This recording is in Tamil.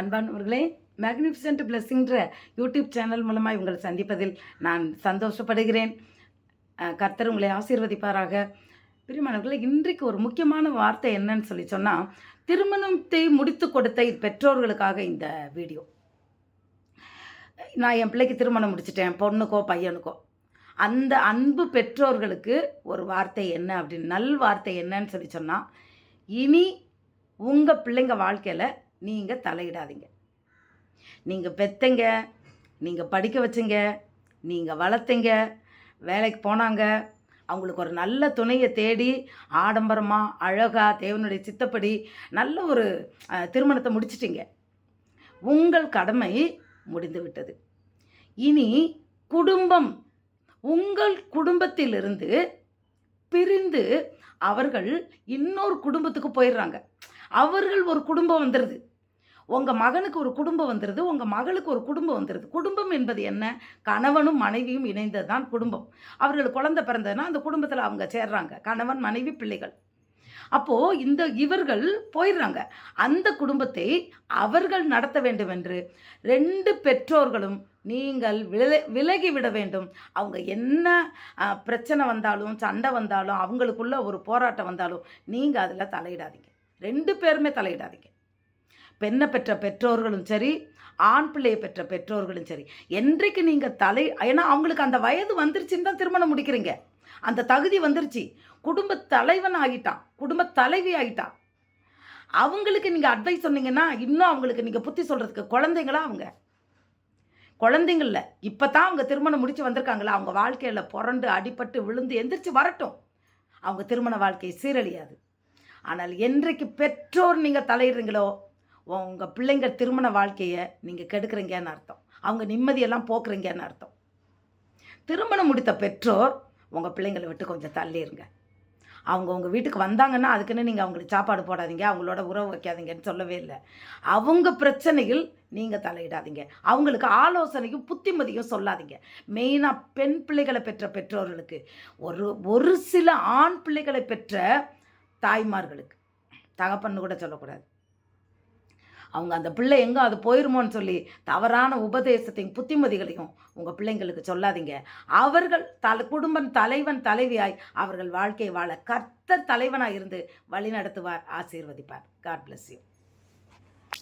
அன்பானவர்களே மேக்னிஃபிசன்ட் பிளஸ்ஸிங்கிற யூடியூப் சேனல் மூலமாக உங்களை சந்திப்பதில் நான் சந்தோஷப்படுகிறேன். கர்த்தர் உங்களை ஆசீர்வதிப்பாராக. பிரியமானவர்களே இன்றைக்கு ஒரு முக்கியமான வார்த்தை என்னன்னு சொல்லி சொன்னால் திருமணத்தை முடித்து கொடுத்த பெற்றோர்களுக்காக இந்த வீடியோ. நான் என் பிள்ளைக்கு திருமணம் முடிச்சிட்டேன் பொண்ணுக்கோ பையனுக்கோ. அந்த அன்பு பெற்றோர்களுக்கு ஒரு வார்த்தை என்ன அப்படின்னு நல் வார்த்தை என்னன்னு சொல்லி சொன்னால் இனி உங்கள் பிள்ளைங்க வாழ்க்கையில் நீங்கள் தலையிடாதீங்க. நீங்கள் பெத்தங்க நீங்கள் படிக்க வச்சீங்க நீங்கள் வளர்த்தீங்க வேலைக்கு போனாங்க அவங்களுக்கு ஒரு நல்ல துணையை தேடி ஆடம்பரமாக அழகாக தேவனுடைய சித்தப்படி நல்ல ஒரு திருமணத்தை முடிச்சிட்டிங்க. உங்கள் கடமை முடிந்து விட்டது. இனி குடும்பம் உங்கள் குடும்பத்திலிருந்து பிரிந்து அவர்கள் இன்னொரு குடும்பத்துக்கு போயிடுறாங்க. அவர்கள் ஒரு குடும்பம் வந்துடுது உங்கள் மகனுக்கு ஒரு குடும்பம் வந்துடுது உங்கள் மகளுக்கு ஒரு குடும்பம் வந்துடுது குடும்பம் என்பது என்ன? கணவனும் மனைவியும் இணைந்தது தான் குடும்பம். அவர்கள் குழந்தை பிறந்ததுன்னா அந்த குடும்பத்தில் அவங்க சேர்றாங்க. கணவன் மனைவி பிள்ளைகள். அப்போது இந்த இவர்கள் போயிடுறாங்க. அந்த குடும்பத்தை அவர்கள் நடத்த வேண்டும் என்று ரெண்டு பெற்றோர்களும் நீங்கள் வில விலகி விட வேண்டும். அவங்க என்ன பிரச்சனை வந்தாலும் சண்டை வந்தாலும் அவங்களுக்குள்ள ஒரு போராட்டம் வந்தாலும் நீங்கள் அதில் தலையிடாதீங்க. ரெண்டு பேருமே தலையிடாதீங்க. பெண்ணை பெற்ற பெற்றோர்களும் சரி ஆண் பிள்ளையை பெற்ற பெற்றோர்களும் சரி என்றைக்கு நீங்கள் தலை ஏன்னா அவங்களுக்கு அந்த வயது வந்துருச்சுன்னு தான் திருமணம் முடிக்கிறீங்க. அந்த தகுதி வந்துருச்சு. குடும்ப தலைவன் ஆகிட்டான் குடும்ப தலைவி ஆகிட்டான் அவங்களுக்கு நீங்கள் அட்வைஸ் சொன்னீங்கன்னா இன்னும் அவங்களுக்கு நீங்கள் புத்தி சொல்கிறதுக்கு குழந்தைங்களா அவங்க? குழந்தைங்கள இப்போ தான் அவங்க திருமணம் முடித்து வந்திருக்காங்களா? அவங்க வாழ்க்கையில் புரண்டு அடிபட்டு விழுந்து எந்திரிச்சு வரட்டும். அவங்க திருமண வாழ்க்கை சீரழியாது. ஆனால் என்றைக்கு பெற்றோர் நீங்கள் தலையிடுறீங்களோ உங்கள் பிள்ளைங்க திருமண வாழ்க்கையை நீங்கள் கெடுக்குறீங்கன்னு அர்த்தம். அவங்க நிம்மதியெல்லாம் போக்குறீங்கன்னு அர்த்தம். திருமணம் முடித்த பெற்றோர் உங்கள் பிள்ளைங்களை விட்டு கொஞ்சம் தள்ளிடுங்க அவங்க உங்கள் வீட்டுக்கு வந்தாங்கன்னா அதுக்குன்னு நீங்கள் அவங்களுக்கு சாப்பாடு போடாதீங்க அவங்களோட உறவு வைக்காதீங்கன்னு சொல்லவே இல்லை. அவங்க பிரச்சனையில் நீங்கள் தலையிடாதீங்க. அவங்களுக்கு ஆலோசனையும் புத்திமதியும் சொல்லாதீங்க. மெயினாக பெண் பிள்ளைகளை பெற்ற பெற்றோர்களுக்கு ஒரு ஒரு சில ஆண் பிள்ளைகளை பெற்ற தாய்மார்களுக்கு. தகப்பன்னு கூட சொல்லக்கூடாது. அவங்க அந்த பிள்ளை எங்கே அது போயிருமோன்னு சொல்லி தவறான உபதேசத்தையும் புத்திமதிகளையும் உங்கள் பிள்ளைங்களுக்கு சொல்லாதீங்க. அவர்கள் தல குடும்பம் தலைவன் தலைவியாய் அவர்கள் வாழ்க்கையை வாழ கர்த்தர் தலைவனாக இருந்து வழிநடத்துவார் ஆசீர்வதிப்பார். God bless you